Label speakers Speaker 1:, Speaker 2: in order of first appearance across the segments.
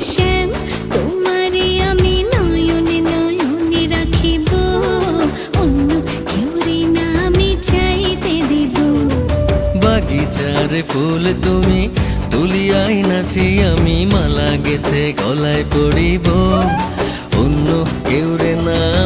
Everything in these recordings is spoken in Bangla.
Speaker 1: শ্যাম আমি নয়নে নয়নে রাখিব। অন্য কেউ না আমি চাইতে দেব।
Speaker 2: বাগিচার ফুল তুমি তুলিয়াই নাচি, আমি মালা গেথে গলায় পড়িব। অন্য কেউরে না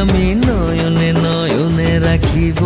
Speaker 1: আমি নয়নে নয়নে রাখিব।